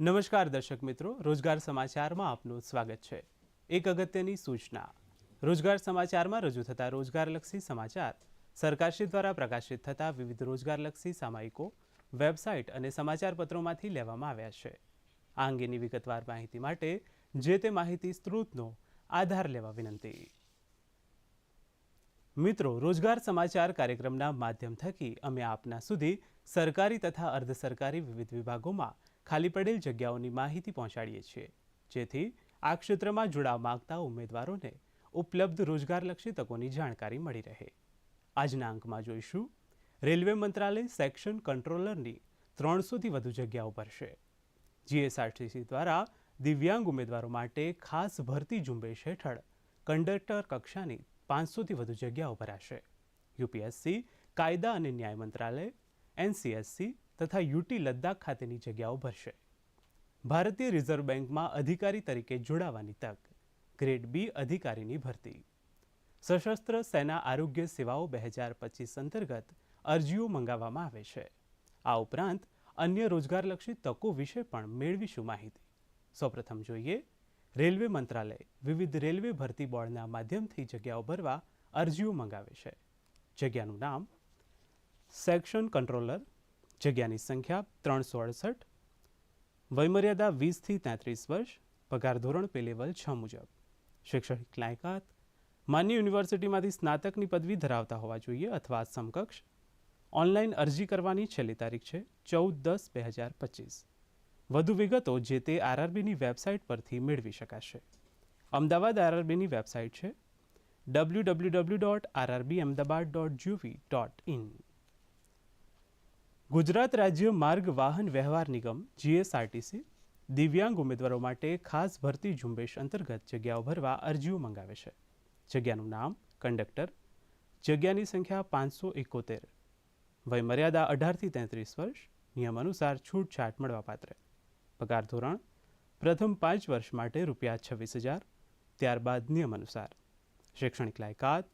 નમસ્કાર દર્શક મિત્રો, રોજગાર સમાચારમાં આપનું સ્વાગત છે. એક અગત્યની સૂચના. રોજગાર સમાચારમાં રજૂ થતા રોજગારલક્ષી સમાચાર. સરકારશ્રી દ્વારા પ્રકાશિત થતા વિવિધ રોજગારલક્ષી સામાયિકો, વેબસાઇટ અને સમાચારપત્રોમાંથી લેવામાં આવ્યા છે. આ અંગેની વિગતવાર માહિતી માટે જે તે માહિતી સ્ત્રોતનો આધાર લેવા વિનંતી. મિત્રો, રોજગાર સમાચાર કાર્યક્રમના માધ્યમ થકી અમે આપના સુધી સરકારી તથા અર્ધ સરકારી વિવિધ વિભાગોમાં ખાલી પડેલ જગ્યાઓની માહિતી પહોંચાડીએ છીએ. જેથી આ ક્ષેત્રમાં જોડાવા માંગતા ઉમેદવારોને ઉપલબ્ધ રોજગારલક્ષી તકોની જાણકારી મળી રહે. આજના અંકમાં જોઈશું. રેલવે મંત્રાલય સેક્શન કંટ્રોલરની ત્રણસોથી વધુ જગ્યાઓ ભરશે જીએસઆરટીસી દ્વારા દિવ્યાંગ ઉમેદવારો માટે ખાસ ભરતી ઝુંબેશ હેઠળ કંડક્ટર કક્ષાની પાંચસોથી વધુ જગ્યાઓ ભરાશે. યુપીએસસી, કાયદા અને ન્યાય મંત્રાલય, એનસીએસસી તથા યુટી લદ્દાખ ખાતેની જગ્યાઓ ભરશે. ભારતીય રિઝર્વ બેંકમાં અધિકારી તરીકે જોડાવાની તક, ગ્રેડ બી અધિકારીની ભરતી. સશસ્ત્ર સેના આરોગ્ય સેવાઓ બે હજાર પચીસ અંતર્ગત અરજીઓ મંગાવવામાં આવે છે. આ ઉપરાંત અન્ય રોજગારલક્ષી તકો વિશે પણ મેળવીશું માહિતી. સૌપ્રથમ જોઈએ, રેલવે મંત્રાલય વિવિધ રેલવે ભરતી બોર્ડના માધ્યમથી જગ્યાઓ ભરવા અરજીઓ મંગાવે છે. જગ્યાનું નામ સેક્શન કંટ્રોલર જગ્યાની સંખ્યા ત્રણસો અડસઠ, વયમર્યાદા વીસથી તેત્રીસ વર્ષ, પગાર ધોરણ પે લેવલ છ મુજબ. શૈક્ષણિક લાયકાત માન્ય યુનિવર્સિટીમાંથી સ્નાતકની પદવી ધરાવતા હોવા જોઈએ અથવા સમકક્ષ. ઓનલાઈન અરજી કરવાની છેલ્લી તારીખ છે ચૌદ દસ બે હજાર પચીસ. વધુ વિગતો જે તે આરઆરબીની વેબસાઇટ પરથી મેળવી શકાશે. અમદાવાદ આરઆરબીની વેબસાઇટ છે W W W dot RRB Ahmedabad dot GOV dot in Gujarat રાજ્ય માર્ગ વાહન વ્યવહાર નિગમ, જીએસઆરટીસી, દિવ્યાંગ ઉમેદવારો માટે ખાસ ભરતી ઝુંબેશ અંતર્ગત જગ્યાઓ ભરવા અરજીઓ મંગાવે છે. જગ્યાનું નામ, કંડક્ટર, જગ્યાની સંખ્યા પાંચસો એકોતેર. વયમર્યાદા અઢારથી તેત્રીસ વર્ષ નિયમ અનુસાર છૂટછાટ મળવાપાત્ર. પગાર ધોરણ, પ્રથમ પાંચ વર્ષ માટે રૂપિયા છવ્વીસ હજાર, ત્યારબાદ નિયમ અનુસાર શૈક્ષણિક લાયકાત,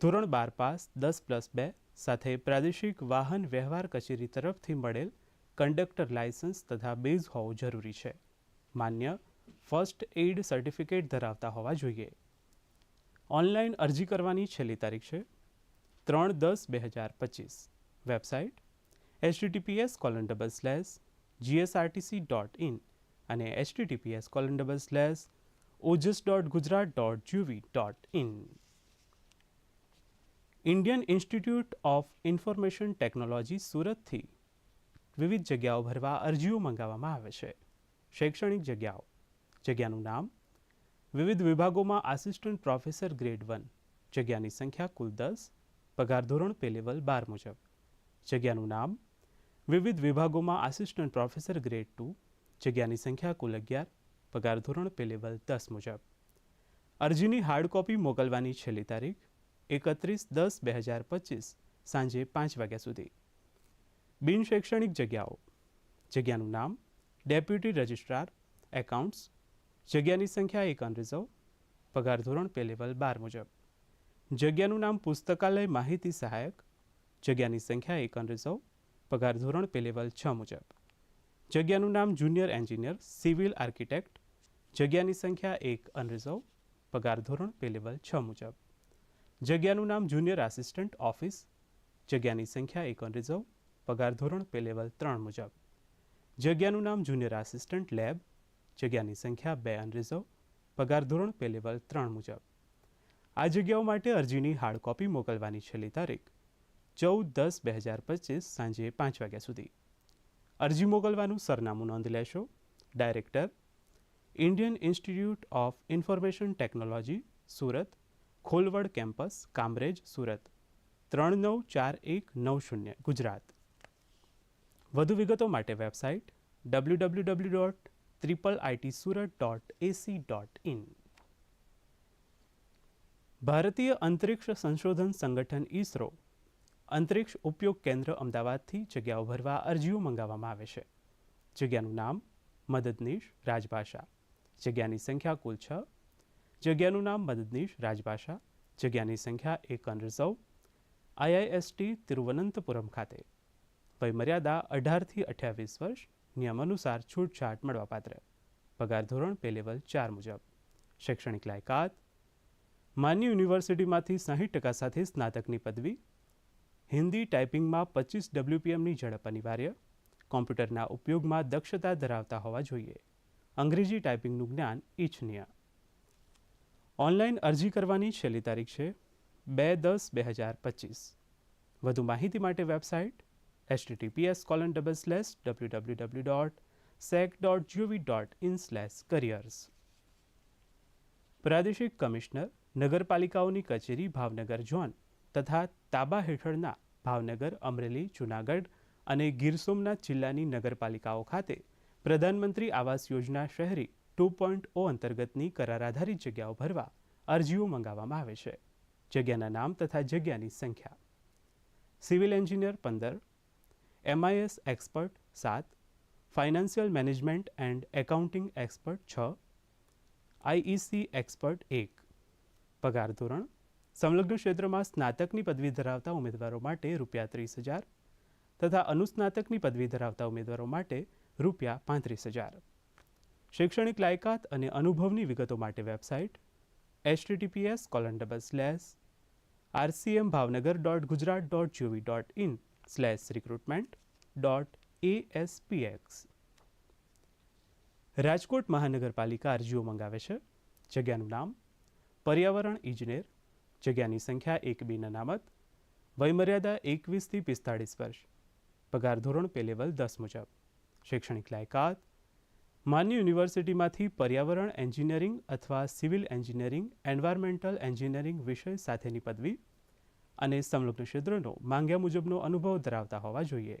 ધોરણ બાર પાસ, દસ પ્લસ બે સાથે પ્રાદેશિક વાહન વ્યવહાર કચેરી તરફથી મળેલ કંડક્ટર લાયસન્સ તથા બેઝ હોવું જરૂરી છે. માન્ય ફર્સ્ટ એઇડ સર્ટિફિકેટ ધરાવતા હોવા જોઈએ. ઓનલાઈન અરજી કરવાની છેલ્લી તારીખ છે ત્રણ દસ બે હજાર પચીસ. Website HTTPS colon double slash GSRTC dot in અને HTTPS colon double slash Ojas dot Gujarat dot GV dot in. Indian Institute of Information Technology સુરતથી વિવિધ જગ્યાઓ ભરવા અરજીઓ મંગાવવામાં આવે છે. શૈક્ષણિક જગ્યાઓ. જગ્યાનું નામ. વિવિધ વિભાગોમાં આસિસ્ટન્ટ પ્રોફેસર ગ્રેડ વન જગ્યાની સંખ્યા કુલ દસ. પગાર ધોરણ પે લેવલ બાર મુજબ. જગ્યાનું નામ. વિવિધ વિભાગોમાં આસિસ્ટન્ટ પ્રોફેસર ગ્રેડ ટુ જગ્યાની સંખ્યા કુલ અગિયાર. પગાર ધોરણ પે લેવલ દસ મુજબ. અરજીની હાર્ડ કોપી મોકલવાની છેલ્લી તારીખ. એકત્રીસ દસ બે હજાર પચીસ, સાંજે પાંચ વાગ્યા સુધી. બિન શૈક્ષણિક જગ્યાઓ. જગ્યાનું નામ, ડેપ્યુટી રજિસ્ટ્રાર, એકાઉન્ટ્સ, જગ્યાની સંખ્યા એક અનરિઝર્વ પગાર ધોરણ પે લેવલ બાર મુજબ. જગ્યાનું નામ પુસ્તકાલય માહિતી સહાયક, જગ્યાની સંખ્યા એક અનરિઝર્વ પગાર ધોરણ પે લેવલ છ મુજબ. જગ્યાનું નામ જુનિયર એન્જિનિયર, સિવિલ આર્કિટેક્ટ, જગ્યાની સંખ્યા એક અનરિઝર્વ પગાર ધોરણ પે લેવલ છ મુજબ. જગ્યાનું નામ જુનિયર આસિસ્ટન્ટ ઓફિસ જગ્યાની સંખ્યા એક ઓન રિઝર્વ પગાર ધોરણ પે લેવલ ત્રણ મુજબ. જગ્યાનું નામ જુનિયર આસિસ્ટન્ટ લેબ જગ્યાની સંખ્યા બે અન રિઝર્વ પગાર ધોરણ પે લેવલ ત્રણ મુજબ. આ જગ્યાઓ માટે અરજીની હાર્ડ કોપી મોકલવાની છેલ્લી તારીખ, ચૌદ દસ બે હજાર પચીસ સાંજે પાંચ વાગ્યા સુધી. અરજી મોકલવાનું સરનામું નોંધ લેશો. Director Indian Institute of Information Technology Surat. Kholvad campus, Kamrej, Surat. ત્રણ નવ ચાર એક નવ શૂન્ય, ગુજરાત. વધુ વિગતો માટે website W W W dot triple IT Surat dot AC dot in ભારતીય અંતરિક્ષ સંશોધન સંગઠન ઇસરો અંતરિક્ષ ઉપયોગ કેન્દ્ર અમદાવાદથી જગ્યાઓ ભરવા અરજીઓ મંગાવવામાં આવે છે. જગ્યાનું નામ મદદનીશ રાજભાષા. જગ્યાની સંખ્યા કુલ છ જગ્યાનું નામ મદદનીશ રાજભાષા, જગ્યાની સંખ્યા એક અનરિઝર્વ આઈઆઈએસટી તિરુવનંતપુરમ ખાતે. વયમર્યાદા અઢારથી અઠ્યાવીસ વર્ષ નિયમ અનુસાર છૂટછાટ મળવાપાત્ર. પગાર ધોરણ પે લેવલ ચાર મુજબ. શૈક્ષણિક લાયકાત. માન્ય યુનિવર્સિટીમાંથી સાહીઠ ટકા સાથે સ્નાતકની પદવી. હિન્દી ટાઈપિંગમાં પચીસ ડબલ્યુપીએમની ઝડપ અનિવાર્ય. કોમ્પ્યુટરના ઉપયોગમાં દક્ષતા ધરાવતા હોવા જોઈએ. અંગ્રેજી ટાઈપિંગનું જ્ઞાન ઇચ્છનીય ઓનલાઈન અરજી કરવાની છેલ્લી તારીખ છે બે દસ બે હજાર પચીસ. વધુ માહિતી માટે website https colon double slash W W W dot sec dot GOV dot in slash careers. પ્રાદેશિક કમિશનર નગરપાલિકાઓની કચેરી ભાવનગર ઝોન તથા તાબા હેઠળના ભાવનગર, અમરેલી, જૂનાગઢ અને ગીર સોમનાથ જિલ્લાની નગરપાલિકાઓ ખાતે પ્રધાનમંત્રી આવાસ યોજના શહેરી ટુ પોઈન્ટ ઓ અંતર્ગતની કરાર આધારિત જગ્યાઓ ભરવા અરજીઓ મંગાવવામાં આવે છે. જગ્યાના નામ તથા જગ્યાની સંખ્યા. સિવિલ એન્જિનિયર પંદર એમઆઈએસ એક્સપર્ટ સાત, financial management and accounting expert છ આઈઈસી એક્સપર્ટ એક. પગાર ધોરણ, સંલગ્ન ક્ષેત્રમાં સ્નાતકની પદવી ધરાવતા ઉમેદવારો માટે રૂપિયા ત્રીસ હજાર તથા અનુસ્નાતકની પદવી ધરાવતા ઉમેદવારો માટે રૂપિયા પાંત્રીસ હજાર. શૈક્ષણિક લાયકાત અને અનુભવની વિગતો માટે website HTTPS colon double slash RCM Bhavnagar dot Gujarat dot GOV dot in slash recruitment dot ASPX Rajkot મહાનગરપાલિકા અરજીઓ મંગાવે છે. જગ્યાનું નામ પર્યાવરણ ઇજનેર. જગ્યાની સંખ્યા એક બી અનામત. વયમર્યાદા એકવીસથી પિસ્તાળીસ વર્ષ. પગાર ધોરણ પે લેવલ દસ મુજબ. શૈક્ષણિક લાયકાત માન્ય યુનિવર્સિટીમાંથી પર્યાવરણ એન્જિનિયરિંગ અથવા સિવિલ એન્જિનિયરિંગ, એન્વાયરમેન્ટલ એન્જિનિયરિંગ વિષય સાથેની પદવી અને સંલગ્ન ક્ષેત્રનો માંગ્યા મુજબનો અનુભવ ધરાવતા હોવા જોઈએ.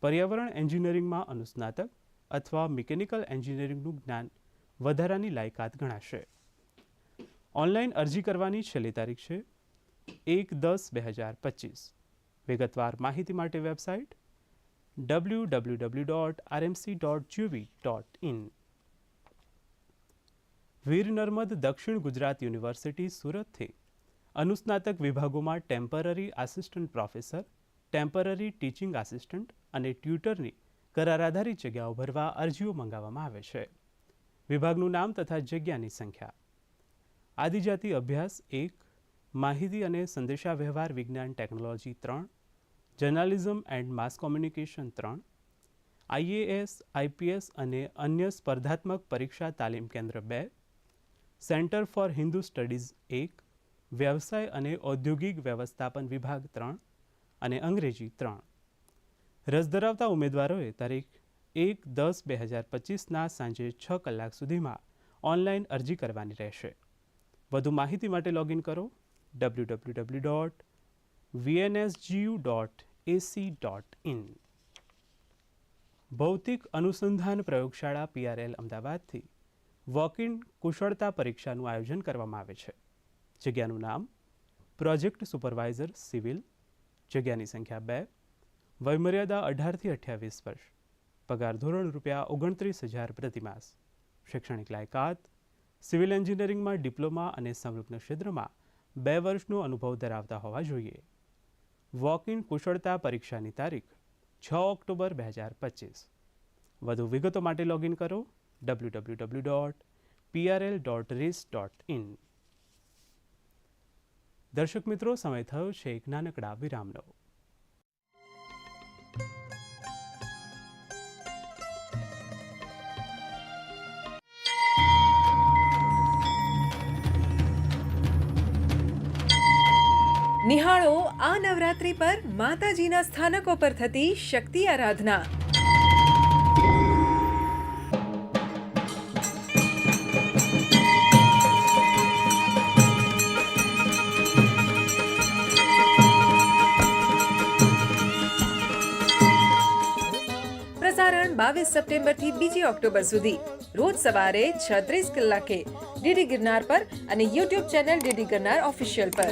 પર્યાવરણ એન્જિનિયરિંગમાં અનુસ્નાતક અથવા મિકેનિકલ એન્જિનિયરિંગનું જ્ઞાન વધારાની લાયકાત ગણાશે. ઓનલાઈન અરજી કરવાની છેલ્લી તારીખ છે એક દસ બે હજાર પચીસ. વિગતવાર માહિતી માટે વેબસાઇટ ઇન વીર નર્મદ દક્ષિણ ગુજરાત યુનિવર્સિટી સુરતથી અનુસ્નાતક વિભાગોમાં temporary assistant professor, temporary teaching assistant અને ટ્યુટરની કરાર આધારિત જગ્યાઓ ભરવા અરજીઓ મંગાવવામાં આવે છે. વિભાગનું નામ તથા જગ્યાની સંખ્યા. આદિજાતિ અભ્યાસ એક, માહિતી અને સંદેશાવ્યવહાર વિજ્ઞાન ટેકનોલોજી ત્રણ જર્નાલિઝમ એન્ડ માસ કોમ્યુનિકેશન ત્રણ આઈએએસ આઈપીએસ અને અન્ય સ્પર્ધાત્મક પરીક્ષા તાલીમ કેન્દ્ર બે, સેન્ટર ફોર હિન્દુ સ્ટડીઝ એક, વ્યવસાય અને ઔદ્યોગિક વ્યવસ્થાપન વિભાગ ત્રણ અને અંગ્રેજી ત્રણ. રસ ધરાવતા ઉમેદવારોએ તારીખ એક દસ બે હજાર પચીસના સાંજે છ કલાક સુધીમાં ઓનલાઈન અરજી કરવાની રહેશે. વધુ માહિતી માટે લોગિન કરો W W W dot in ભૌતિક અનુસંધાન પ્રયોગશાળા પીઆરએલ અમદાવાદથી વોક ઇન કુશળતા પરીક્ષાનું આયોજન કરવામાં આવે છે. જગ્યાનું નામ પ્રોજેક્ટ સુપરવાઇઝર સિવિલ જગ્યાની સંખ્યા બે, વયમર્યાદા અઢારથી અઠ્યાવીસ વર્ષ, પગાર ધોરણ રૂપિયા ઓગણત્રીસ હજાર પ્રતિમાસ શૈક્ષણિક લાયકાત, સિવિલ એન્જિનિયરિંગમાં ડિપ્લોમા અને સંલગ્ન ક્ષેત્રમાં બે વર્ષનો અનુભવ ધરાવતા હોવા જોઈએ. વોક ઇન કુશળતા પરીક્ષાની તારીખ, છ ઓક્ટોબર બે હજાર પચીસ. વધુ વિગતો માટે લોગિન કરો W W W dot PRL dot res dot in. દર્શક મિત્રો, સમય થયો છે એક નાનકડા વિરામનો. નિહાળો આ નવરાત્રી પર માતાજીના સ્થાનકો પર થતી શક્તિ આરાધના. પ્રસારણ બાવીસ સપ્ટેમ્બરથી બીજી ઓક્ટોબર સુધી. રોજ સવારે છત્રીસ કલાકે ડીડી ગિરનાર પર અને YouTube channel DD Girnar official પર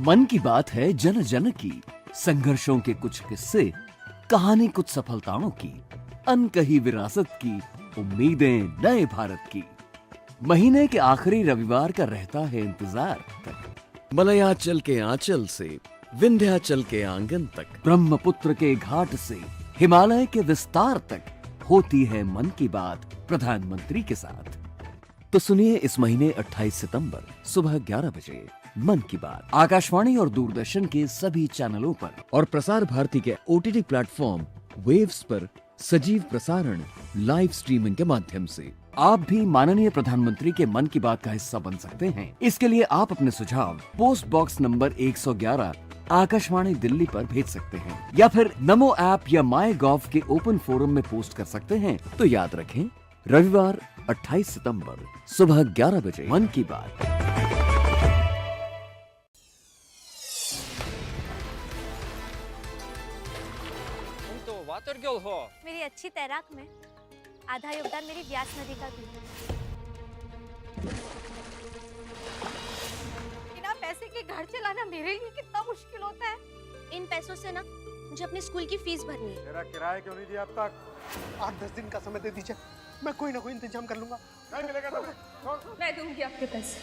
मन की बात है जन जन की संघर्षों के कुछ किस्से कहानी कुछ सफलताओं की अनकही विरासत की उम्मीदें नए भारत की महीने के आखिरी रविवार का रहता है इंतजार मलयाचल के आंचल से विंध्याचल के आँगन तक। ब्रह्मपुत्र के घाट से हिमालय के विस्तार तक होती है मन की बात प्रधानमंत्री के साथ। तो सुनिए इस महीने 28 सितंबर सुबह 11 बजे मन की बात। आकाशवाणी और दूरदर्शन के सभी चैनलों पर और प्रसार भारती के ओटीटी प्लेटफॉर्म वेव्स पर सजीव प्रसारण लाइव स्ट्रीमिंग के माध्यम से। आप भी माननीय प्रधानमंत्री के मन की बात का हिस्सा बन सकते हैं। इसके लिए आप अपने सुझाव post box number 111 Akashvani Delhi पर भेज सकते हैं। या फिर नमो ऐप या माई गॉव के ओपन फोरम में पोस्ट कर सकते हैं। तो याद रखें रविवार 28 सितंबर सुबह 11 बजे मन की बात। तुम तो वाटर गर्ल हो? मेरी अच्छी तैराक में आधा योगदान मेरी व्यास नदी का भी। है पैसे के घर चलाना मेरे लिए कितना मुश्किल होता है। इन पैसों से ना मुझे अपने स्कूल की फ़ीस भरनी है। मेरा किराया क्यों नहीं दिया अब तक? आठ दस दिन का समय दे दीजिए मैं कोई ना कोई इंतज़ाम कर लूँगा। नहीं मिलेगा तुम्हें मैं दूँगी आपके पैसे।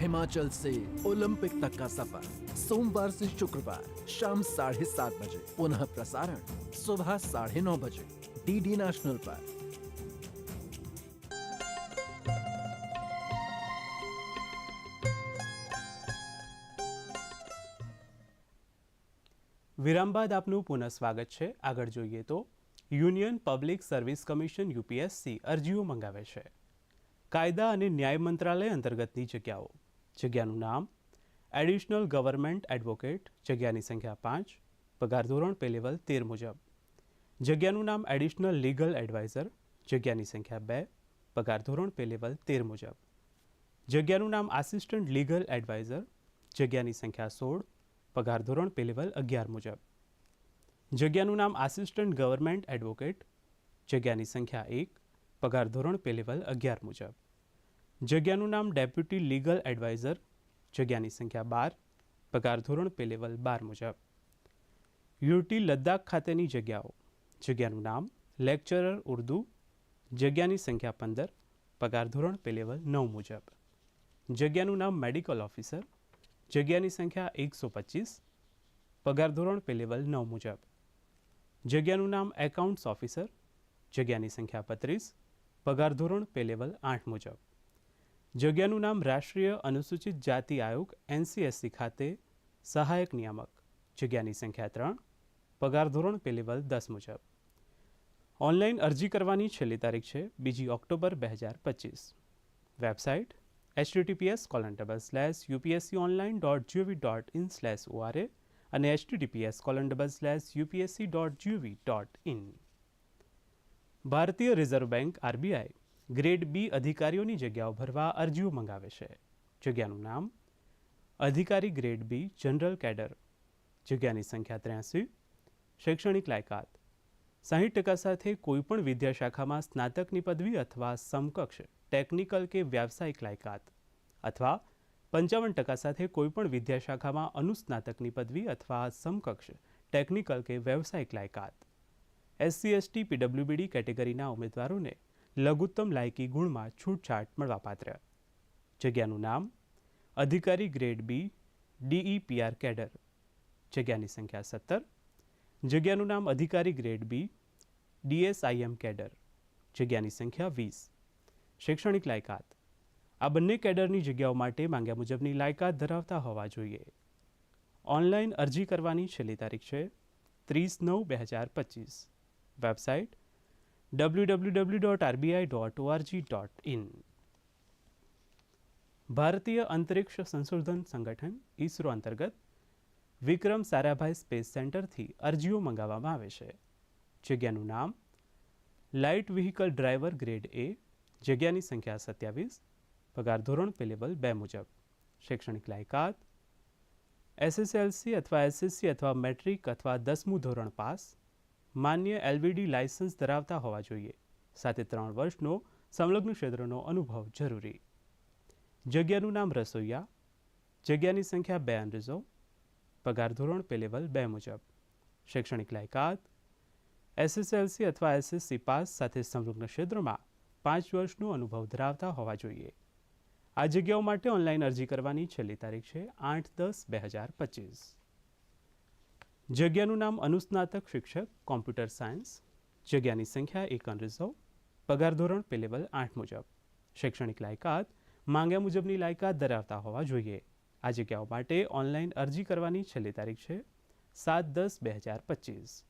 हिमाचल से ओलंपिक तक का सफ़र सोमवार से शुक्रवार शाम साढ़े सात बजे। पुनः प्रसारण सुबह साढ़े नौ बजे। डीडी नेशनल पर વિરામ બાદ આપનું પુનઃ સ્વાગત છે. આગળ જોઈએ તો, Union Public Service Commission UPSC અરજીઓ મંગાવે છે. કાયદા અને ન્યાય મંત્રાલય અંતર્ગતની જગ્યાઓ. જગ્યાનું નામ, એડિશનલ ગવર્મેન્ટ એડવોકેટ, જગ્યાની સંખ્યા પાંચ, પગાર ધોરણ પે લેવલ તેર મુજબ. જગ્યાનું નામ એડિશનલ લીગલ એડવાઇઝર, જગ્યાની સંખ્યા બે, પગાર ધોરણ પે લેવલ તેર મુજબ. જગ્યાનું નામ આસિસ્ટન્ટ લીગલ એડવાઇઝર, જગ્યાની સંખ્યા સોળ પગાર ધોરણ પે લેવલ અગિયાર મુજબ. જગ્યાનું નામ આસિસ્ટન્ટ ગવર્મેન્ટ એડવોકેટ જગ્યાની સંખ્યા એક, પગાર ધોરણ પે લેવલ અગિયાર મુજબ. જગ્યાનું નામ ડેપ્યુટી લીગલ એડવાઇઝર જગ્યાની સંખ્યા બાર, પગાર ધોરણ પે લેવલ બાર મુજબ. યુટી લદ્દાખ ખાતેની જગ્યાઓ. જગ્યાનું નામ લેક્ચરર ઉર્દુ, જગ્યાની સંખ્યા પંદર, પગાર ધોરણ પે લેવલ નવ મુજબ. જગ્યાનું નામ મેડિકલ ઓફિસર જગ્યાની સંખ્યા એકસો પચીસ, પગાર ધોરણ પે લેવલ નવ મુજબ. જગ્યાનું નામ એકાઉન્ટ્સ ઓફિસર જગ્યાની સંખ્યા પત્રીસ, પગાર ધોરણ પે લેવલ આઠ મુજબ. જગ્યાનું નામ રાષ્ટ્રીય અનુસૂચિત જાતિ આયોગ એનસીએસસી ખાતે સહાયક નિયામક, જગ્યાની સંખ્યા ત્રણ, પગાર ધોરણ પે લેવલ દસ મુજબ. ઓનલાઈન અરજી કરવાની છેલ્લી તારીખ છે બીજી ઓક્ટોબર બે હજાર પચીસ. Website https colon double slash upsconline dot gov dot in slash ora અને https colon double slash upsc dot gov dot in. ભારતીય Reserve Bank RBI grade B અધિકારીઓની જગ્યાઓ ભરવા અરજીઓ મંગાવે છે. જગ્યાનું નામ અધિકારી ગ્રેડ બી જનરલ કેડર. જગ્યાની સંખ્યા ત્ર્યાસી. શૈક્ષણિક લાયકાત સાહીઠ ટકા સાથે કોઈપણ વિદ્યાશાખામાં સ્નાતકની પદવી અથવા સમકક્ષ ટેકનિકલ કે વ્યાવસાયિક લાયકાત અથવા પંચાવન ટકા સાથે કોઈપણ વિદ્યાશાખામાં અનુસ્નાતકની પદવી અથવા સમકક્ષ ટેકનિકલ કે વ્યવસાયિક લાયકાત. એસસી એસટી પીડબ્લ્યુબીડી કેટેગરીના ઉમેદવારોને લઘુત્તમ લાયકી ગુણમાં છૂટછાટ મળવાપાત્ર. જગ્યાનું નામ અધિકારી ગ્રેડ બી ડીઈપીઆર કેડર. જગ્યાની સંખ્યા સત્તર. જગ્યાનું નામ અધિકારી ગ્રેડ બી, ડીએસઆઈએમ કેડર. જગ્યાની સંખ્યા વીસ. શૈક્ષણિક લાયકાત. આ બંને કેડરની જગ્યાઓ માટે માંગ્યા મુજબની લાયકાત ધરાવતા હોવા જોઈએ. ઓનલાઈન અરજી કરવાની છેલ્લી તારીખ છે ત્રીસ નવ બે હજાર પચીસ. Website W W W dot RBI dot ORG dot in ભારતીય અંતરિક્ષ સંશોધન સંગઠન ઇસરો અંતર્ગત વિક્રમ સારાભાઈ સ્પેસ સેન્ટરથી અરજીઓ મંગાવવામાં આવે છે. જગ્યાનું નામ light vehicle driver grade A જગ્યાની સંખ્યા સત્યાવીસ, પગાર ધોરણ પે લેવલ બે મુજબ. શૈક્ષણિક લાયકાત એસએસએલસી અથવા એસએસસી અથવા મેટ્રિક અથવા દસમું ધોરણ પાસ, માન્ય એલવીડી લાયસન્સ ધરાવતા હોવા જોઈએ. સાથે ત્રણ વર્ષનો સંલગ્ન ક્ષેત્રનો અનુભવ જરૂરી. જગ્યાનું નામ રસોઈયા, જગ્યાની સંખ્યા બે અનરિઝર્વ પગાર ધોરણ પે લેવલ બે મુજબ. શૈક્ષણિક લાયકાત એસએસએલસી અથવા એસએસસી પાસ સાથે સંલગ્ન ક્ષેત્રમાં પાંચ વર્ષનો અનુભવ ધરાવતા હોવા જોઈએ. આ જગ્યાઓ માટે ઓનલાઈન અરજી કરવાની છેલ્લી તારીખ છે આઠ દસ બે હજાર પચીસ. જગ્યાનું નામ અનુસ્નાતક શિક્ષક, કોમ્પ્યુટર સાયન્સ. જગ્યાની સંખ્યા એક અનરિઝર્વ. પગાર ધોરણ પે લેવલ આઠ મુજબ. શૈક્ષણિક લાયકાત માંગ્યા મુજબની લાયકાત ધરાવતા હોવા જોઈએ. આ જગ્યાઓ માટે ઓનલાઈન અરજી કરવાની છેલ્લી તારીખ છે સાત દસ બે હજાર પચીસ.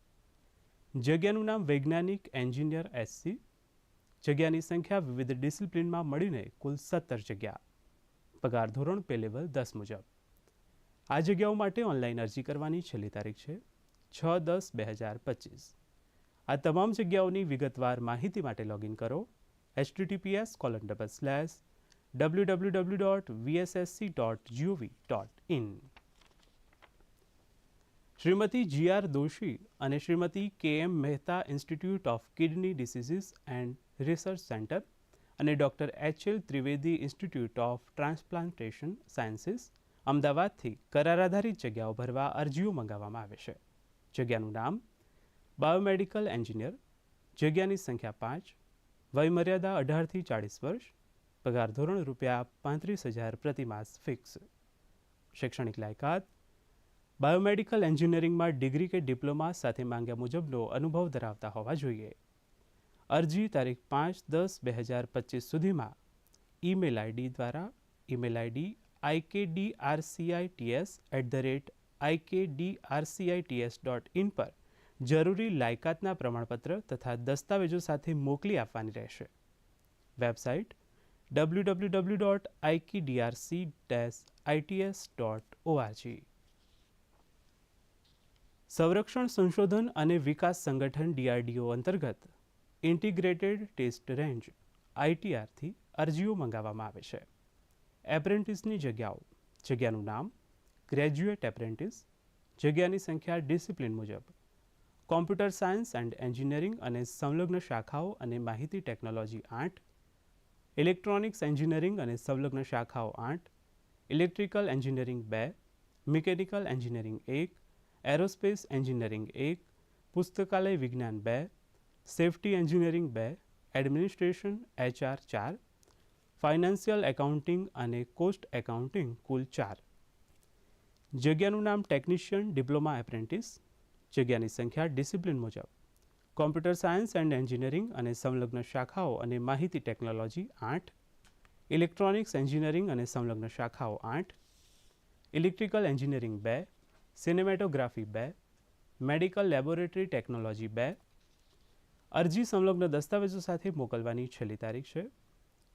જગ્યાનું નામ વૈજ્ઞાનિક એન્જિનિયર એસસી જગ્યાની સંખ્યા વિવિધ ડિસિપ્લિનમાં મળીને કુલ સત્તર જગ્યા. પગાર ધોરણ પે લેવલ દસ મુજબ. આ જગ્યાઓ માટે ઓનલાઈન અરજી કરવાની છેલ્લી તારીખ છે છ દસ બે હજાર પચીસ. આ તમામ જગ્યાઓની વિગતવાર માહિતી માટે લોગિન કરો HTTPS colon double slash W W W dot VSSC dot GOV dot in Shrimati G R Doshi અને Shrimati K M Mehta Institute of Kidney Diseases and Research Centre અને doctor H L Trivedi Institute of Transplantation Sciences અમદાવાદથી કરાર આધારિત જગ્યાઓ ભરવા અરજીઓ મંગાવવામાં આવે છે. જગ્યાનું નામ બાયોમેડિકલ એન્જિનિયર, જગ્યાની સંખ્યા પાંચ, વયમર્યાદા અઢારથી ચાળીસ વર્ષ, પગાર ધોરણ રૂપિયા પાંત્રીસ હજાર પ્રતિમાસ ફિક્સ. શૈક્ષણિક લાયકાત બાયોમેડિકલ એન્જિનિયરિંગમાં ડિગ્રી કે ડિપ્લોમા સાથે માંગ્યા મુજબનો અનુભવ ધરાવતા હોવા જોઈએ. અરજી તારીખ પાંચ દસ બે હજાર પચીસ સુધીમાં ઈમેલ આઈડી દ્વારા email ID IKDRCITS at the rate IKDRCITS dot in પર જરૂરી લાયકાતના પ્રમાણપત્ર તથા દસ્તાવેજો સાથે મોકલી આપવાની રહેશે. Website W W W dot IKDRC days ITS dot ORG સંરક્ષણ સંશોધન અને વિકાસ સંગઠન ડીઆરડીઓ અંતર્ગત ઇન્ટિગ્રેટેડ ટેસ્ટ રેન્જ આઈટીઆરથી અરજીઓ મંગાવવામાં આવે છે. એપ્રેન્ટિસની જગ્યાઓ, જગ્યાનું નામ, ગ્રેજ્યુએટ એપ્રેન્ટિસ, જગ્યાની સંખ્યા ડિસિપ્લિન મુજબ, કોમ્પ્યુટર સાયન્સ એન્ડ એન્જિનિયરિંગ અને સંલગ્ન શાખાઓ અને માહિતી ટેકનોલોજી આઠ, ઇલેક્ટ્રોનિક્સ એન્જિનિયરિંગ અને સંલગ્ન શાખાઓ આઠ, ઇલેક્ટ્રિકલ એન્જિનિયરિંગ બે, મિકેનિકલ એન્જિનિયરિંગ એક એરોસ્પેસ એન્જિનિયરિંગ એક, પુસ્તકાલય વિજ્ઞાન બે, સેફ્ટી એન્જિનિયરિંગ બે, એડમિનિસ્ટ્રેશન એચઆર ચાર, ફાઇનાન્શિયલ એકાઉન્ટિંગ અને કોસ્ટ એકાઉન્ટિંગ કુલ ચાર. જગ્યાનું નામ ટેકનિશિયન, ડિપ્લોમા, એપ્રેન્ટિસ. જગ્યાની સંખ્યા ડિસિપ્લિન મુજબ. કોમ્પ્યુટર સાયન્સ એન્ડ એન્જિનિયરિંગ અને સંલગ્ન શાખાઓ અને માહિતી ટેકનોલોજી આઠ. ઇલેક્ટ્રોનિક્સ એન્જિનિયરિંગ અને સંલગ્ન શાખાઓ આઠ. ઇલેક્ટ્રિકલ એન્જિનિયરિંગ બે. સિનેમેટોગ્રાફી બે મેડિકલ લેબોરેટરી ટેકનોલોજી બે, અરજી સંલગ્ન દસ્તાવેજો સાથે મોકલવાની છેલ્લી તારીખ છે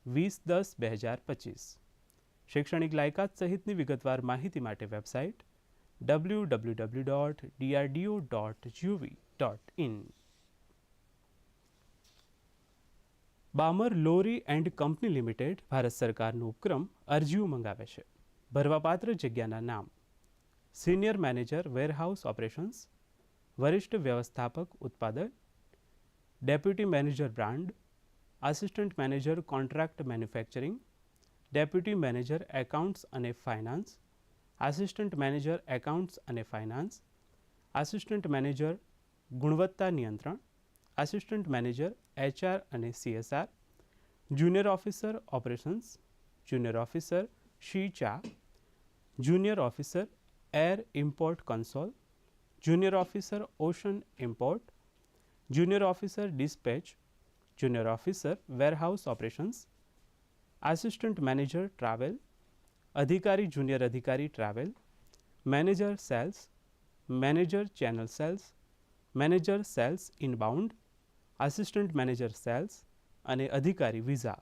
વીસ દસ બે હજાર પચીસ. શૈક્ષણિક લાયકાત સહિતની વિગતવાર માહિતી માટે website W W W dot DRDO dot GOV dot in Balmer Lawrie and company limited Bharat સરકારનો ઉપક્રમ અરજીઓ મંગાવે છે. ભરવાપાત્ર જગ્યાના નામ સિનિયર મેનેજર વેરહાઉસ ઓપરેશન્સ વરિષ્ઠ વ્યવસ્થાપક ઉત્પાદન deputy manager brand assistant manager contract manufacturing deputy manager accounts અને ફાઇનાન્સ આસિસ્ટન્ટ મેનેજર એકાઉન્ટ્સ અને ફાઇનાન્સ આસિસ્ટન્ટ મેનેજર ગુણવત્તા નિયંત્રણ આસિસ્ટન્ટ મેનેજર એચઆર અને CSR junior officer operations junior officer શી ચા junior officer air import consol junior officer ocean import junior officer dispatch junior officer warehouse operations assistant manager travel અધિકારી junior અધિકારી travel manager sales manager channel sales manager sales inbound, assistant manager sales અને અધિકારી visa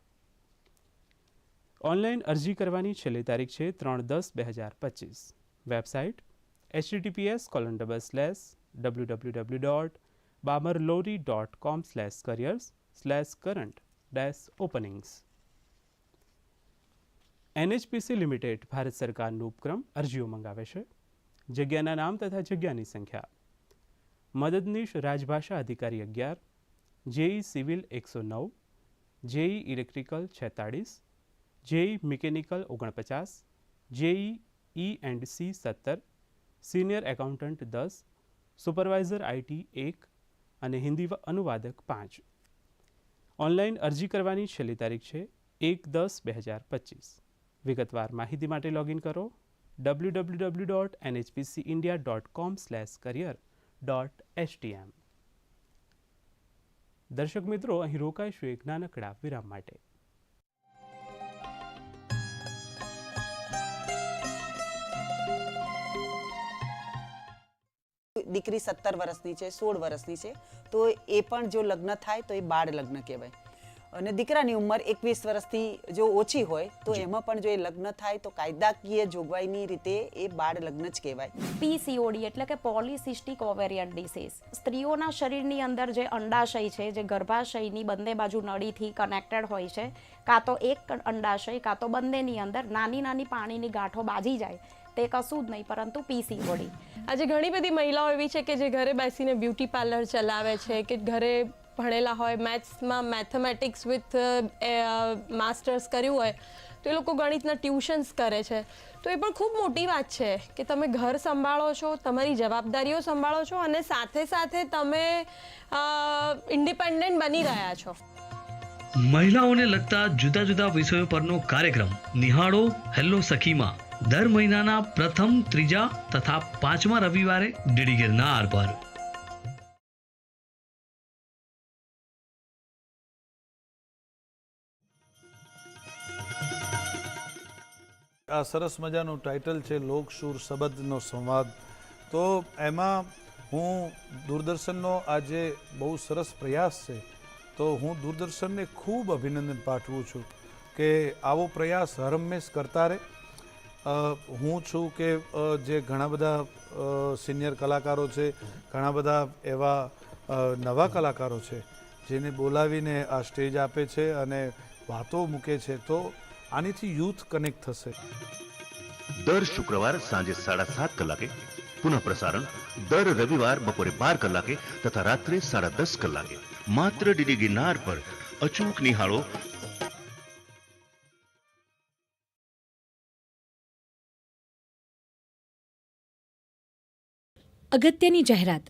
online અરજી કરવાની છેલ્લી તારીખ છે ત્રણ દસ બે હજાર પચીસ. Website HTTPS colon double slash W W W dot balmerlawrie dot com slash careers slash current dash openings NHPC limited Bharat સરકારનું ઉપક્રમ અરજીઓ મંગાવે છે. જગ્યાના નામ તથા જગ્યાની સંખ્યા. મદદનીશ રાજભાષા અધિકારી અગિયાર જેઈ સિવિલ એકસો નવ જેઈ ઇલેક્ટ્રિકલ છેતાળીસ જેઈ મિકેનિકલ ઓગણપચાસ જેઈ ઈ એન્ડ સી સત્તર સિનિયર એકાઉન્ટન્ટ દસ સુપરવાઇઝર આઈટી એક અને હિન્દી અનુવાદક પાંચ. ઓનલાઈન અરજી કરવાની છેલ્લી તારીખ છે એક દસ બે હજાર પચીસ. વિગતવાર માહિતી માટે લોગિન કરો W W W dot NHPC India dot com slash career dot HTM દર્શક મિત્રો, અહીં રોકાઈશું એક નાનકડા વિરામ માટે. દીકરી સત્તર વર્ષની છે સોળ વર્ષની છે તો એ પણ જો લગ્ન થાય તો એ બાળ લગ્ન કહેવાય. અને દીકરાની ઉંમર એકવીસ વર્ષથી જો ઓછી હોય તો એમાં પણ જો એ લગ્ન થાય તો કાયદાકીય જોગવાઈની રીતે એ બાળ લગ્ન જ કહેવાય. પીસીઓડી એટલે કે પોલિસિસ્ટિક ઓવેરિયન ડિસીઝ. સ્ત્રીઓના શરીરની અંદર જે અંડાશય છે જે ગર્ભાશયની બંને બાજુ નળીથી કનેક્ટેડ હોય છે કાં તો એક અંડાશય કાં તો બંનેની અંદર નાની નાની પાણીની ગાંઠો બાજી જાય તે કશું જ નહીં પરંતુ પીસીઓડી આજે ઘણી બધી મહિલાઓ એવી છે કે જે ઘરે બેસીને બ્યુટી પાર્લર ચલાવે છે કે ઘરે ભણેલા હોય મેથ્સમાં મેથેમેટિક્સ વિથ માસ્ટર્સ કર્યું હોય તો એ લોકો ગણિતના ટ્યુશન્સ કરે છે. તો એ પણ ખૂબ મોટી વાત છે કે તમે ઘર સંભાળો છો તમારી જવાબદારીઓ સંભાળો છો અને સાથે સાથે તમે ઇન્ડિપેન્ડન્ટ બની રહ્યા છો. મહિલાઓને લગતા જુદા જુદા વિષયો પરનો કાર્યક્રમ નિહાળો હેલો સખીમાં. દર મહિનાના પ્રથમ, ત્રીજા તથા પાંચમા રવિવારે ડીડી ગિરનાર પર. આ સરસ મજાનું ટાઇટલ છે લોકસુર શબ્દનો સંવાદ. તો એમાં હું દૂરદર્શનનો આ જે બહુ સરસ પ્રયાસ છે, તો હું દૂરદર્શનને ખૂબ અભિનંદન પાઠવું છું કે આવો પ્રયાસ હરમેશ કરતા રહે. હું છું કે જે ઘણા બધા સિનિયર કલાકારો છે, ઘણા બધા એવા નવા કલાકારો છે, જેને બોલાવીને આ સ્ટેજ આપે છે અને વાતો મૂકે છે, તો આનીથી યુથ કનેક્ટ થશે. દર શુક્રવાર સાંજે સાડા સાત કલાકે પુનઃ પ્રસારણ, દર રવિવાર બપોરે બાર કલાકે તથા રાત્રે સાડા દસ કલાકે. માત્ર ડીડી ગિરનાર પર અચૂક નિહાળો અગત્યની જાહેરાત.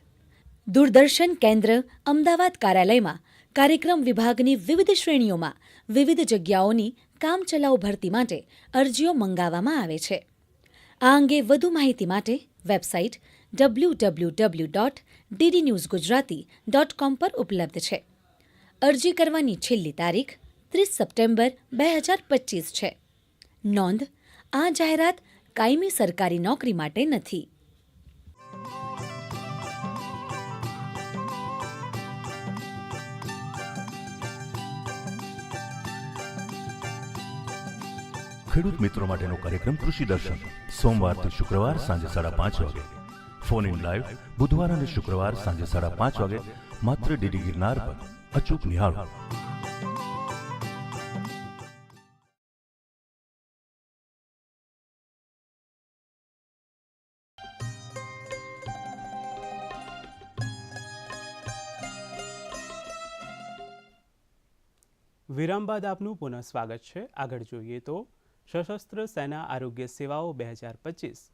દૂરદર્શન કેન્દ્ર અમદાવાદ કાર્યાલયમાં કાર્યક્રમ વિભાગની વિવિધ શ્રેણીઓમાં વિવિધ જગ્યાઓની કામચલાઉ ભરતી માટે અરજીઓ મંગાવવામાં આવે છે. આ અંગે વધુ માહિતી માટે website W W W dot DD news Gujarati dot com પર ઉપલબ્ધ છે. અરજી કરવાની છેલ્લી તારીખ ત્રીસ સપ્ટેમ્બર બે હજાર પચીસ છે. નોંધ, આ જાહેરાત કાયમી સરકારી નોકરી માટે નથી. ખેડૂત મિત્રો માટેનો કાર્યક્રમ કૃષિ દર્શન. સોમવારથી શુક્રવાર સાંજે સાડા પાંચ વાગે. ફોન ઇન લાઈવ બુધવાર અને શુક્રવાર સાંજે સાડા પાંચ વાગે. માત્ર ડીડી ગિરનાર પર અચૂક નિહાળો. વિરામ બાદ આપનું પુનઃ સ્વાગત છે. આગળ જોઈએ તો સશસ્ત્ર સેના આરોગ્ય સેવાઓ બે હજાર પચીસ.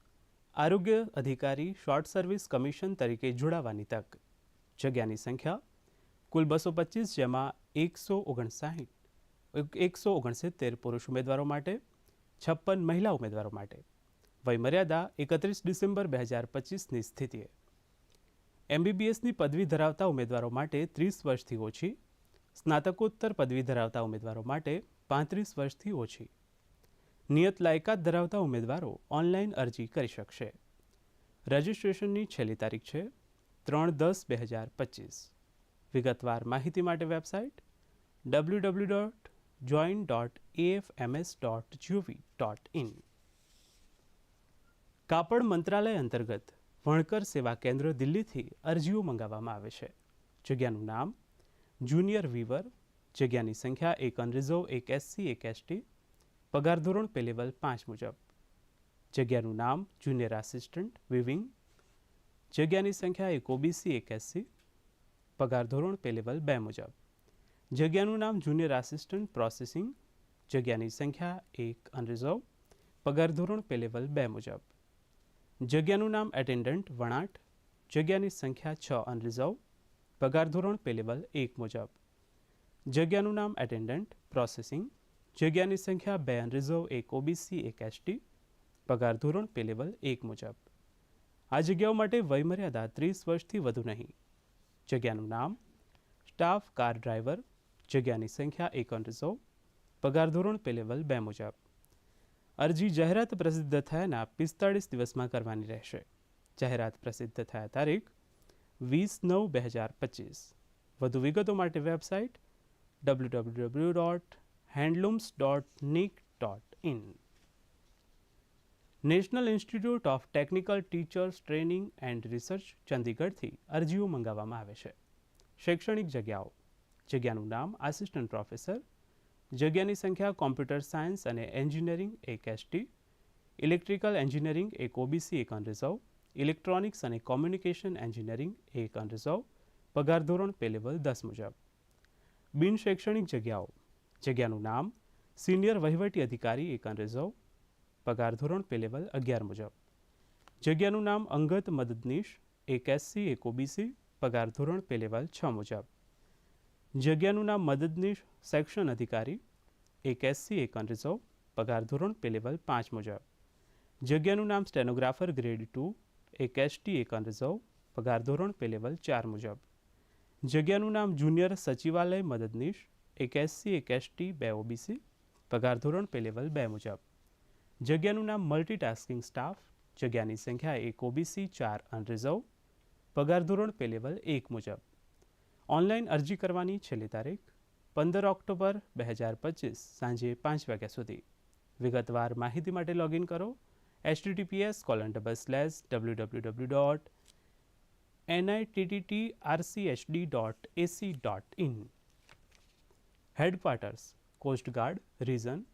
આરોગ્ય અધિકારી શોર્ટ સર્વિસ કમિશન તરીકે જોડાવાની તક. જગ્યાની સંખ્યા? કુલ બસો પચીસ જેમાં એકસો ઓગણસાઠ. એકસો ઓગણસિત્તેર પુરુષ ઉમેદવારો માટે, છપ્પન મહિલા ઉમેદવારો માટે. વયમર્યાદા એકત્રીસ ડિસેમ્બર બે હજાર પચીસની સ્થિતિએ એમબીબીએસની પદવી ધરાવતા ઉમેદવારો માટે ત્રીસ વર્ષથી ઓછી. સ્નાતકોત્તર પદવી ધરાવતા ઉમેદવારો માટે પાંત્રીસ વર્ષથી ઓછી. નિયત લાયકાત ધરાવતા ઉમેદવારો ઓનલાઈન અરજી કરી શકશે. રજિસ્ટ્રેશનની છેલ્લી તારીખ છે ત્રણ દસ બે હજાર પચીસ. વિગતવાર માહિતી માટે website W W dot join dot AFMS dot GOV dot in કાપડ મંત્રાલય અંતર્ગત વણકર સેવા કેન્દ્ર દિલ્હીથી અરજીઓ મંગાવવામાં આવે છે. જગ્યાનું નામ, જુનિયર વીવર જગ્યાની સંખ્યા એક અનરિઝર્વ એક એસસી, એક એસટી પગાર ધોરણ પે લેવલ પાંચ મુજબ. જગ્યાનું નામ, જુનિયર આસિસ્ટન્ટ વિવિંગ જગ્યાની સંખ્યા એક ઓબીસી, એક એસસી. પગાર ધોરણ પે લેવલ બે મુજબ. જગ્યાનું નામ, જુનિયર આસિસ્ટન્ટ પ્રોસેસિંગ જગ્યાની સંખ્યા એક અનરિઝર્વ પગાર ધોરણ પે લેવલ બે મુજબ. જગ્યાનું નામ એટેન્ડન્ટ વણાટ. જગ્યાની સંખ્યા છ અનરિઝર્વ પગાર ધોરણ પે લેવલ એક મુજબ. જગ્યાનું નામ એટેન્ડન્ટ પ્રોસેસિંગ જગ્યાની સંખ્યા બે અનરિઝર્વ એક ઓબીસી, એક એસટી. પગાર ધોરણ પે લેવલ એક મુજબ. આ જગ્યાઓ માટે વયમર્યાદા ત્રીસ વર્ષથી વધુ નહીં. જગ્યાનું નામ સ્ટાફ કાર ડ્રાઈવર. જગ્યાની સંખ્યા એક અનરિઝર્વ પગાર ધોરણ પે લેવલ બે મુજબ. અરજી જાહેરાત પ્રસિદ્ધ થયાના પિસ્તાળીસ દિવસમાં કરવાની રહેશે. જાહેરાત પ્રસિદ્ધ થયા તારીખ વીસ નવ બે હજાર પચીસ. વધુ વિગતો માટે website W W W dot handlooms dot NIC dot in National Institute of Technical Teachers Training and Research ચંદીગઢથી અરજીઓ મંગાવવામાં આવે છે. શૈક્ષણિક જગ્યાઓ. જગ્યાનું નામ આસિસ્ટન્ટ પ્રોફેસર જગ્યાની સંખ્યા કોમ્પ્યુટર સાયન્સ અને એન્જિનિયરિંગ એક એસટી ઇલેક્ટ્રિકલ એન્જિનિયરિંગ એક ઓબીસી એક અનરિઝર્વ ઇલેક્ટ્રોનિક્સ અને કોમ્યુનિકેશન એન્જિનિયરિંગ એક અનરિઝર્વ પગાર ધોરણ પે લેવલ દસ મુજબ. બિન શૈક્ષણિક જગ્યાઓ. જગ્યાનું નામ સિનિયર વહીવટી અધિકારી એક અનરિઝર્વ પગાર ધોરણ પે લેવલ અગિયાર મુજબ જગ્યાનું નામ અંગત મદદનીશ એક એસસી એક ઓબીસી પગાર ધોરણ પે લેવલ છ મુજબ જગ્યાનું નામ મદદનીશ સેક્શન અધિકારી એક એસસી એક અનરિઝર્વ પગાર ધોરણ પે લેવલ પાંચ મુજબ જગ્યાનું નામ સ્ટેનોગ્રાફર ગ્રેડ ટુ એક એસટી એક અનરિઝર્વ પગાર ધોરણ પે લેવલ ચાર મુજબ જગ્યાનું નામ જુનિયર સચિવાલય મદદનીશ એક એસસી એક એસટી બે ઓબીસી, પગાર ધોરણ, પે લેવલ બે મુજબ. જગ્યાનું નામ મલ્ટીટાસ્કિંગ સ્ટાફ, જગ્યાની સંખ્યા એક ઓબીસી, ચાર અનરિઝર્વ, પગાર ધોરણ, પે લેવલ એક મુજબ. ઓનલાઈન અરજી કરવાની છેલ્લી તારીખ, પંદર ઓક્ટોબર, બે હજાર પચીસ, સાંજે પાંચ વાગ્યા સુધી. વિગતવાર માહિતી માટે લોગિન કરો HTTPS colon double slash W W W dot NITTT RCHD dot AC dot in headquarters coast guard region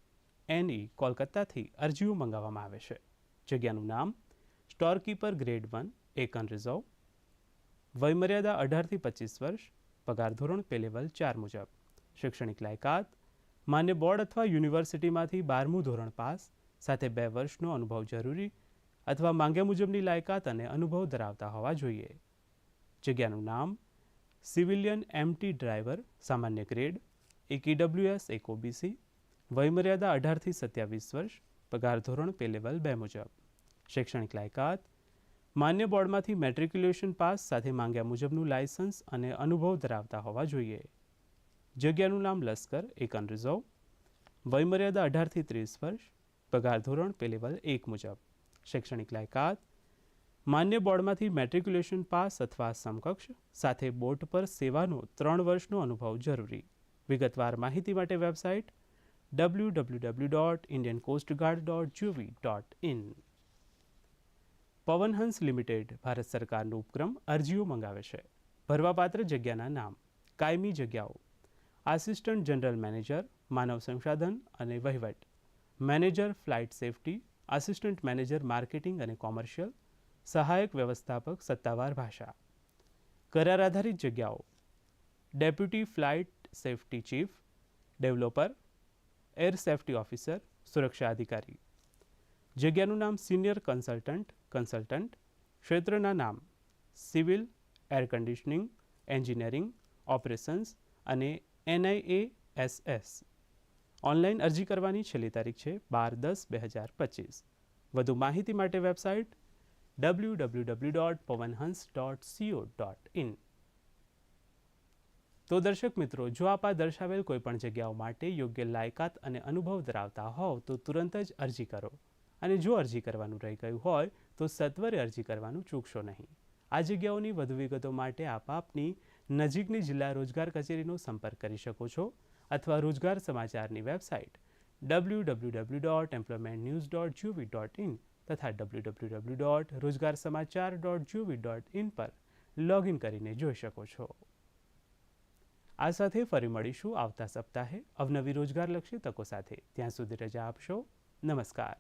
NE કોલકાતાથી અરજીઓ મંગાવવામાં આવે છે. જગ્યાનું નામ, સ્ટોરકીપર ગ્રેડ વન, એક અનરિઝર્વ વયમર્યાદા અઢારથી પચીસ વર્ષ, પગાર ધોરણ પે લેવલ ચાર મુજબ. શૈક્ષણિક લાયકાત, માન્ય બોર્ડ અથવા યુનિવર્સિટીમાંથી બારમું ધોરણ પાસ, સાથે બે વર્ષનો અનુભવ જરૂરી અથવા માંગ્યા મુજબની લાયકાત અને અનુભવ ધરાવતા હોવા જોઈએ. જગ્યાનું નામ, સિવિલિયન એમટી ડ્રાઈવર, સામાન્ય ગ્રેડ એક ઈડબ્લ્યુએસ એક ઓબીસી વયમર્યાદા અઢારથી સત્યાવીસ વર્ષ, પગાર ધોરણ પે લેવલ બે મુજબ. શૈક્ષણિક લાયકાત, માન્ય બોર્ડમાંથી મેટ્રિક્યુલેશન પાસ સાથે માંગ્યા મુજબનું લાયસન્સ અને અનુભવ ધરાવતા હોવા જોઈએ. જગ્યાનું નામ લશ્કર, એક અનરિઝર્વ વયમર્યાદા અઢારથી ત્રીસ વર્ષ, પગાર ધોરણ પે લેવલ એક મુજબ. શૈક્ષણિક લાયકાત, માન્ય બોર્ડમાંથી મેટ્રિક્યુલેશન પાસ અથવા સમકક્ષ, સાથે બોટ પર સેવાનો ત્રણ વર્ષનો અનુભવ જરૂરી. વિગતવાર માહિતી માટે website W W W dot Indian coast guard dot GOV dot in Pawan Hans limited Bharat સરકારનો ઉપક્રમ અરજીઓ મંગાવે છે. ભરવાપાત્ર જગ્યાના નામ, કાયમી જગ્યાઓ આસિસ્ટન્ટ જનરલ મેનેજર માનવ સંસાધન અને વહીવટ manager flight safety assistant manager marketing અને કોમર્શિયલ સહાયક વ્યવસ્થાપક સત્તાવાર ભાષા. કરાર આધારિત જગ્યાઓ deputy flight safety chief developer air safety officer સુરક્ષા અધિકારી જગ્યાનું નામ સિનિયર કન્સલ્ટન્ટ કન્સલ્ટન્ટ ક્ષેત્રના નામ civil air conditioning engineering operations અને એનઆઈએ એસએસ ઓનલાઈન અરજી કરવાની છેલ્લી તારીખ છે બાર દસ બે હજાર પચીસ. વધુ માહિતી માટે website W W W dot Pawan Hans dot CO dot in તો દર્શક મિત્રો, જો આપ આ દર્શાવેલ કોઈપણ જગ્યાઓ માટે યોગ્ય લાયકાત અને અનુભવ ધરાવતા હોવ, તો તુરંત જ અરજી કરો. અને જો અરજી કરવાનું રહી ગયું હોય, તો સત્વરે અરજી કરવાનું ચૂકશો નહીં. આ જગ્યાઓની વધુ વિગતો માટે આપ આપની નજીકની જિલ્લા રોજગાર કચેરીનો સંપર્ક કરી શકો છો અથવા રોજગાર સમાચારની website W W W dot employment news dot GOV dot in તથા W W W dot Rozgar Samachar dot GOV dot in પર લોગિન કરીને જોઈ શકો છો. આ સાથે ફરી મળીશું આવતા સપ્તાહે અવનવી રોજગારલક્ષી તકો સાથે. ત્યાં સુધી રજા આપશો. નમસ્કાર.